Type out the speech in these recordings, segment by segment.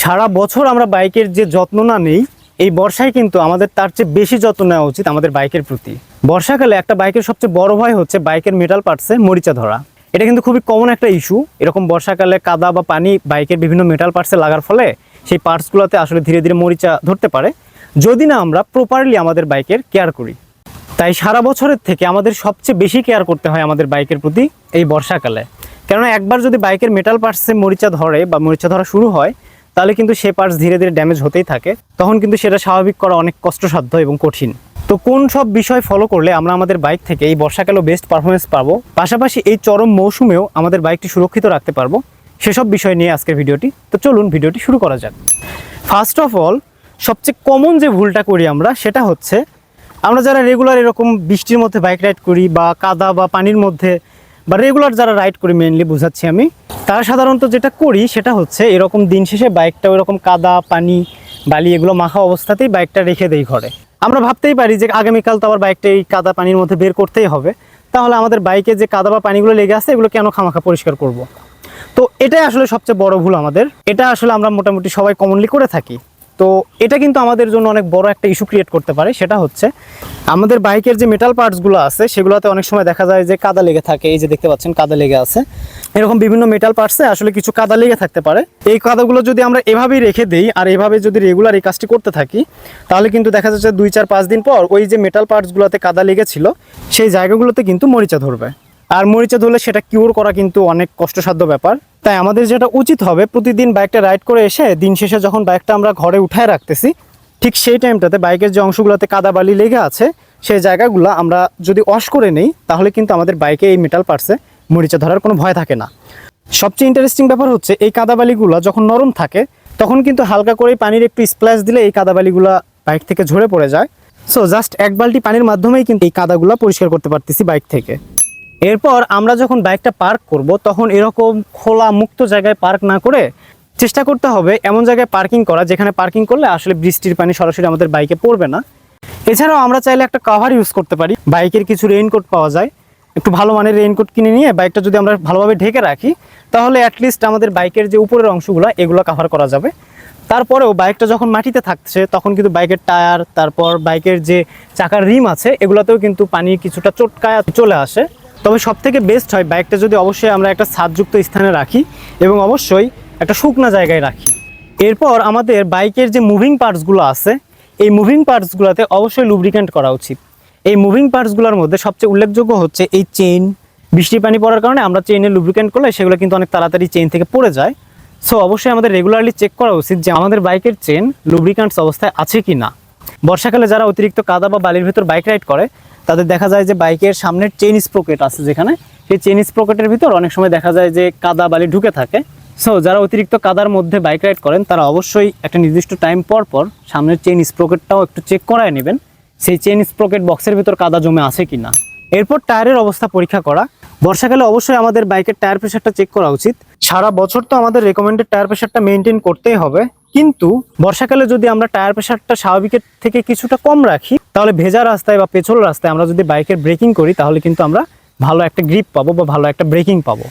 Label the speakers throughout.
Speaker 1: সারা বছর আমরা বাইকের যে যত্ন না নেই, এই বর্ষায় কিন্তু আমাদের তার চেয়ে বেশি যত্ন নেওয়া উচিত আমাদের বাইকের প্রতি। বর্ষাকালে একটা বাইকের সবচেয়ে বড় ভয় হচ্ছে বাইকের মেটাল পার্টসে মরিচা ধরা। এটা কিন্তু খুবই কমন একটা ইস্যু এরকম বর্ষাকালে কাদা বা পানি বাইকের বিভিন্ন মেটাল পার্টসে লাগার ফলে সেই পার্টসগুলোতে আসলে ধীরে ধীরে মরিচা ধরতে পারে। যদি না আমরা প্রপারলি আমাদের বাইকের কেয়ার করি। তাই সারা বছরের থেকে আমাদের সবচেয়ে বেশি কেয়ার করতে হয় আমাদের বাইকের প্রতি এই বর্ষাকালে। কেননা একবার যদি বাইকের মেটাল পার্টসে মরিচা ধরে বা মরিচা ধরা শুরু হয় তাহলে কিন্তু সে পার্টস ধীরে ধীরে ড্যামেজ হতেই থাকে। তখন কিন্তু সেটা স্বাভাবিক করা অনেক কষ্টসাধ্য এবং কঠিন। তো কোন সব বিষয় ফলো করলে আমরা আমাদের বাইক থেকে এই বর্ষাকালেও বেস্ট পারফরমেন্স পাবো? পাশাপাশি এই চরম মৌসুমেও আমাদের বাইকটি সুরক্ষিত রাখতে পারব। সেসব বিষয় নিয়ে আজকের ভিডিওটি। তো চলুন ভিডিওটি শুরু করা যাক। ফার্স্ট অফ অল সবচেয়ে কমন যে ভুলটা করি আমরা, সেটা হচ্ছে আমরা যারা রেগুলার এরকম বৃষ্টির মধ্যে বাইক রাইড করি বা কাদা বা পানির মধ্যে বা রেগুলার যারা রাইড করি মেনলি বুঝাচ্ছি আমি, তারা সাধারণত যেটা করি সেটা হচ্ছে এরকম দিন শেষে বাইকটা ওইরকম কাদা, পানি, বালি এগুলো মাখা অবস্থাতেই বাইকটা রেখে দেই ঘরে। আমরা ভাবতেই পারি যে আগামীকাল তো আবার বাইকটা এই কাদা পানির মধ্যে বের করতেই হবে। তাহলে আমাদের বাইকে যে কাদা বা পানিগুলো লেগে আছে, এগুলো কেন খামাখা পরিষ্কার করব। তো এটাই আসলে সবচেয়ে বড় ভুল আমাদের। এটা আসলে আমরা মোটামুটি সবাই কমনলি করে থাকি। তো এটা কিন্তু আমাদের জন্য অনেক বড় একটা ইস্যু ক্রিয়েট করতে পারে, সেটা হচ্ছে আমাদের বাইকের যে মেটাল পার্টসগুলো আছে, সেগুলোতে অনেক সময় দেখা যায় যে কাদা লেগে থাকে, এই যে দেখতে পাচ্ছেন কাদা লেগে আছে। এরকম বিভিন্ন মেটাল পার্টসে আসলে কিছু কাদা লেগে থাকতে পারে। এই কাদাগুলো যদি আমরা এভাবেই রেখে দিই আর এভাবে যদি রেগুলার এই কাজটি করতে থাকি, তাহলে কিন্তু দেখা যাচ্ছে দুই, চার, পাঁচ দিন পর ওই যে মেটাল পার্টসগুলোতে কাদা লেগেছিল, সেই জায়গাগুলোতে কিন্তু মরিচা ধরবে। আর মরিচা ধরলে সেটা কিউর করা কিন্তু অনেক কষ্টসাধ্য ব্যাপার। তাই আমাদের যেটা উচিত হবে, প্রতিদিন বাইকটা রাইড করে এসে দিন শেষে যখন বাইকটা আমরা ঘরে উঠায় রাখতেছি, ঠিক সেই টাইমটাতে বাইকের যে অংশগুলোতে কাদা বালি লেগে আছে, সেই জায়গাগুলো আমরা যদি ওয়াশ করে নেই, তাহলে কিন্তু আমাদের বাইকে এই মেটাল পার্টসে মরিচা ধরার কোনো ভয় থাকে না। সবচেয়ে ইন্টারেস্টিং ব্যাপার হচ্ছে, এই কাদাবালিগুলো যখন নরম থাকে, তখন কিন্তু হালকা করে পানির একটু স্প্ল্যাশ দিলে এই কাদাবালিগুলো বাইক থেকে ঝরে পড়ে যায়। সো জাস্ট এক বালতি পানির মাধ্যমেই কিন্তু এই কাদাগুলো পরিষ্কার করতে পারতেছি বাইক থেকে। এরপর আমরা যখন বাইকটা পার্ক করব, তখন এরকম খোলা মুক্ত জায়গায় পার্ক না করে চেষ্টা করতে হবে এমন জায়গায় পার্কিং করা, যেখানে পার্কিং করলে আসলে বৃষ্টির পানি সরাসরি আমাদের বাইকে পড়বে না। এছাড়াও আমরা চাইলে একটা কভার ইউজ করতে পারি। বাইকের কিছু রেইনকোট পাওয়া যায়। একটু ভালো মানের রেইনকোট কিনে নিয়ে বাইকটা যদি আমরা ভালোভাবে ঢেকে রাখি, তাহলে অ্যাটলিস্ট আমাদের বাইকের যে উপরের অংশগুলো, এগুলো কাভার করা যাবে। তারপরেও বাইকটা যখন মাটিতে থাকছে, তখন কিন্তু বাইকের টায়ার তারপর বাইকের যে চাকার রিম আছে, এগুলোতেও কিন্তু পানি কিছুটা চটকায় চলে আসে। তবে সব থেকে বেস্ট হয় বাইকটা যদি অবশ্যই আমরা একটা ছাদযুক্ত স্থানে রাখি এবং অবশ্যই একটা শুকনা জায়গায় রাখি। এরপর আমাদের বাইকের যে মুভিং পার্টসগুলো আছে, এই মুভিং পার্টসগুলোতে অবশ্যই লুব্রিকেন্ট করা উচিত। এই মুভিং পার্টসগুলোর মধ্যে সবচেয়ে উল্লেখযোগ্য হচ্ছে এই চেইন বৃষ্টি পানি পড়ার কারণে আমরা চেইনে লুব্রিকেন্ট করলে সেগুলো কিন্তু অনেক তাড়াতাড়ি চেইন থেকে পড়ে যায়। সো অবশ্যই আমাদের রেগুলারলি চেক করা উচিত যে আমাদের বাইকের চেন লুব্রিকেন্টস অবস্থায় আছে কি না বর্ষাকালে যারা অতিরিক্ত কাদা বা বালির ভেতর বাইক রাইড করে তাদের দেখা যায় যে বাইকের সামনের চেইন স্প্রোকেট আছে যেখানে। সেই চেইন স্প্রোকেটের ভিতর অনেক সময় দেখা যায় যে কাদা বালি ঢুকে থাকে। সো যারা অতিরিক্ত কাদার মধ্যে বাইক রাইড করেন, তারা অবশ্যই একটা নির্দিষ্ট টাইম পর পর সামনের চেইন স্প্রোকেটটাও একটু চেক করায় নেবেন, সেই চেইন স্প্রোকেট বক্সের ভিতর কাদা জমে আছে কি না এরপর টায়ারের অবস্থা পরীক্ষা করা। বর্ষাকালে অবশ্যই আমাদের বাইকের টায়ার প্রেশারটা চেক করা উচিত। সারা বছর তো আমাদের রেকমেন্ডেড টায়ার প্রেশারটা মেনটেন করতেই হবে। কিন্তু বর্ষাকালে যদি আমরা টায়ার প্রেশারটা স্বাভাবিকের থেকে কিছুটা কম রাখি, তাহলে ভেজা রাস্তায় বা পেছল রাস্তায় আমরা যদি বাইকের ব্রেকিং করি, তাহলে কিন্তু আমরা ভালো একটা গ্রিপ পাবো বা ভালো একটা ব্রেকিং পাবো।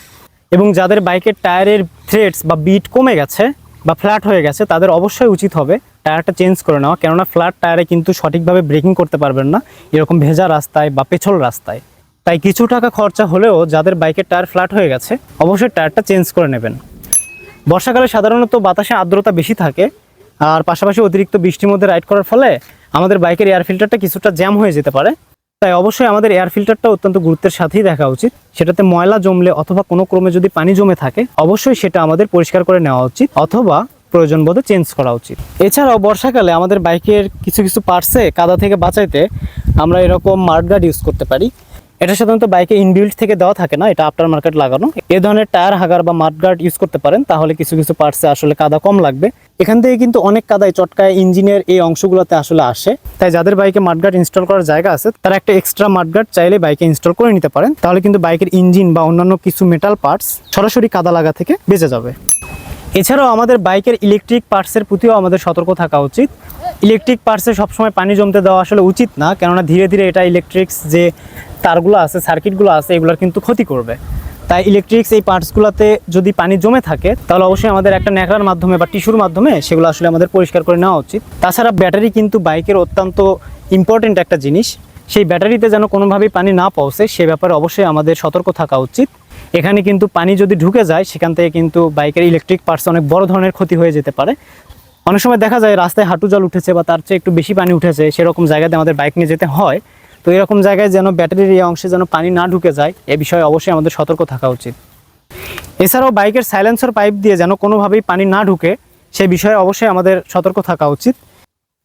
Speaker 1: এবং যাদের বাইকের টায়ারের থ্রেডস বা বিট কমে গেছে বা ফ্ল্যাট হয়ে গেছে, তাদের অবশ্যই উচিত হবে টায়ারটা চেঞ্জ করে নেওয়া। কেননা ফ্ল্যাট টায়ারে কিন্তু সঠিকভাবে ব্রেকিং করতে পারবেন না, এরকম ভেজা রাস্তায় বা পেছল রাস্তায়। তাই কিছু টাকা খরচা হলেও যাদের বাইকের টায়ার ফ্ল্যাট হয়ে গেছে, অবশ্যই টায়ারটা চেঞ্জ করে নেবেন। বর্ষাকালে সাধারণত বাতাসে আর্দ্রতা বেশি থাকে, আর পাশাপাশি অতিরিক্ত বৃষ্টির মধ্যে রাইড করার ফলে আমাদের বাইকের এয়ার ফিল্টারটা কিছুটা জ্যাম হয়ে যেতে পারে। তাই অবশ্যই আমাদের এয়ার ফিল্টারটা অত্যন্ত গুরুত্বের সাথেই দেখা উচিত। সেটাতে ময়লা জমলে অথবা কোনো ক্রমে যদি পানি জমে থাকে, অবশ্যই সেটা আমাদের পরিষ্কার করে নেওয়া উচিত অথবা প্রয়োজন বোধে চেঞ্জ করা উচিত। এছাড়াও বর্ষাকালে আমাদের বাইকের কিছু কিছু পার্টসে কাদা থেকে বাঁচাইতে আমরা এরকম মার্কগার্ড ইউজ করতে পারি। এটা সাধারণত বাইকে ইনবিল্ড থেকে দেওয়া থাকে না, এটা আফটার মার্কেট লাগানো। এ ধরনের টায়ার হাগার বা মাডগার্ড ইউজ করতে পারেন, তাহলে কিছু কিছু পার্টসে আসলে কাদা কম লাগবে। এখান থেকে কিন্তু অনেক কাদায় চটকায় ইঞ্জিনের এই অংশগুলোতে আসলে আসে। তাই যাদের বাইকে মাডগার্ড ইনস্টল করার জায়গা আছে, তারা একটা এক্সট্রা মাডগার্ড চাইলে বাইকে ইনস্টল করে নিতে পারেন। তাহলে কিন্তু বাইকের ইঞ্জিন বা অন্যান্য কিছু মেটাল পার্টস সরাসরি কাদা লাগা থেকে বেঁচে যাবে। এছাড়াও আমাদের বাইকের ইলেকট্রিক পার্টসের প্রতিও আমাদের সতর্ক থাকা উচিত। ইলেকট্রিক পার্টসে সবসময় পানি জমতে দেওয়া আসলে উচিত না, কেননা ধীরে ধীরে এটা ইলেকট্রিক্স যে তারগুলো আছে সার্কিটগুলো আছে, এগুলোর কিন্তু ক্ষতি করবে। তাই ইলেকট্রিক্স এই পার্টসগুলোতে যদি পানি জমে থাকে, তাহলে অবশ্যই আমাদের একটা ন্যাকড়ার মাধ্যমে বা টিস্যুর মাধ্যমে সেগুলো আসলে আমাদের পরিষ্কার করে নেওয়া উচিত। তাছাড়া ব্যাটারি কিন্তু বাইকের অত্যন্ত ইম্পর্টেন্ট একটা জিনিস। সেই ব্যাটারিতে যেন কোনোভাবেই পানি না পৌঁছে, সে ব্যাপারে অবশ্যই আমাদের সতর্ক থাকা উচিত। এখানে কিন্তু পানি যদি ঢুকে যায়, সেখান থেকে কিন্তু বাইকের ইলেকট্রিক পার্টস অনেক বড় ধরনের ক্ষতি হয়ে যেতে পারে। অনেক সময় দেখা যায় রাস্তায় হাঁটু জল উঠেছে বা তার চেয়ে একটু বেশি পানি উঠেছে, সেরকম জায়গাতে আমাদের বাইক নিয়ে যেতে হয়। তো এরকম জায়গায় যেন ব্যাটারির এই অংশে যেন পানি না ঢুকে যায়, এ বিষয়ে অবশ্যই আমাদের সতর্ক থাকা উচিত। এছাড়াও বাইকের সাইলেন্সার পাইপ দিয়ে যেন কোনোভাবেই পানি না ঢুকে, সে বিষয়ে অবশ্যই আমাদের সতর্ক থাকা উচিত।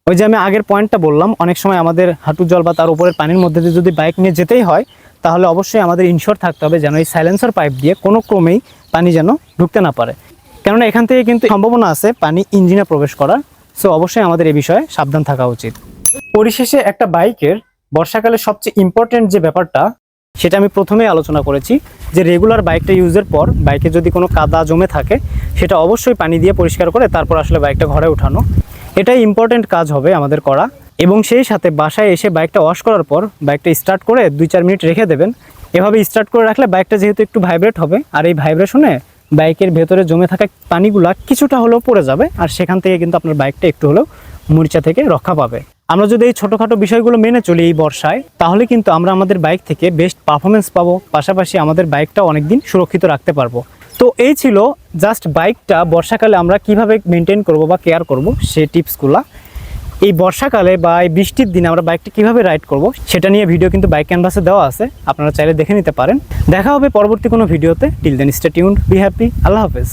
Speaker 1: ওই যে আমি আগের পয়েন্টটা বললাম, অনেক সময় আমাদের হাঁটু জল বা তার উপরের পানির মধ্যে দিয়ে যদি বাইক নিয়ে যেতেই হয়, তাহলে অবশ্যই আমাদের ইনশোর থাকতে হবে যেন এই সাইলেন্সার পাইপ দিয়ে কোনো ক্রমেই পানি যেন ঢুকতে না পারে। কেননা এখান থেকে কিন্তু সম্ভাবনা আছে পানি ইঞ্জিনে প্রবেশ করার। সো অবশ্যই আমাদের এই বিষয়ে সাবধান থাকা উচিত। পরিশেষে একটা বাইকের বর্ষাকালে সবচেয়ে ইম্পর্টেন্ট যে ব্যাপারটা, সেটা আমি প্রথমেই আলোচনা করেছি যে রেগুলার বাইকটা ইউজের পর বাইকে যদি কোনো কাদা জমে থাকে, সেটা অবশ্যই পানি দিয়ে পরিষ্কার করে তারপর আসলে বাইকটা ঘরে উঠানো। এটাই ইম্পর্টেন্ট কাজ হবে আমাদের করা। এবং সেই সাথে বাসায় এসে বাইকটা ওয়াশ করার পর বাইকটা স্টার্ট করে দুই চার মিনিট রেখে দেবেন। এভাবে স্টার্ট করে রাখলে বাইকটা যেহেতু একটু ভাইব্রেট হবে, আর এই ভাইব্রেশনে বাইকের ভেতরে জমে থাকা পানিগুলা কিছুটা হলেও পড়ে যাবে, আর সেখান থেকে কিন্তু আপনার বাইকটা একটু হলেও মরিচা থেকে রক্ষা পাবে। আমরা যদি এই ছোটোখাটো বিষয়গুলো মেনে চলি এই বর্ষায়, তাহলে কিন্তু আমরা আমাদের বাইক থেকে বেস্ট পারফরমেন্স পাবো, পাশাপাশি আমাদের বাইকটা অনেকদিন সুরক্ষিত রাখতে পারব। তো এই ছিল জাস্ট বাইকটা, বর্ষাকালে আমরা কীভাবে মেনটেন করব বা কেয়ার করব সেই টিপসগুলা। এই বর্ষাকালে বা এই বৃষ্টির দিনে আমরা বাইকটি কীভাবে রাইড করব, সেটা নিয়ে ভিডিও কিন্তু বাইক ক্যানভাসে দেওয়া আছে। আপনারা চাইলে দেখে নিতে পারেন। দেখা হবে পরবর্তী কোনো ভিডিওতে till then stay tuned be happy আল্লাহ হাফেজ।